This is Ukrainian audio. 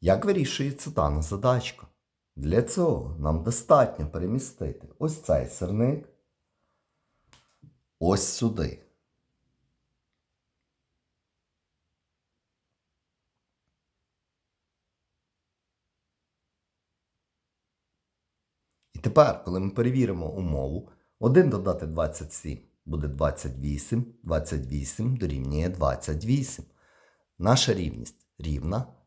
Як вирішується дана задачка? Для цього нам достатньо перемістити ось цей сирник ось сюди. І тепер, коли ми перевіримо умову, 1 додати 27 буде 28, 28 дорівнює 28. Наша рівність рівна,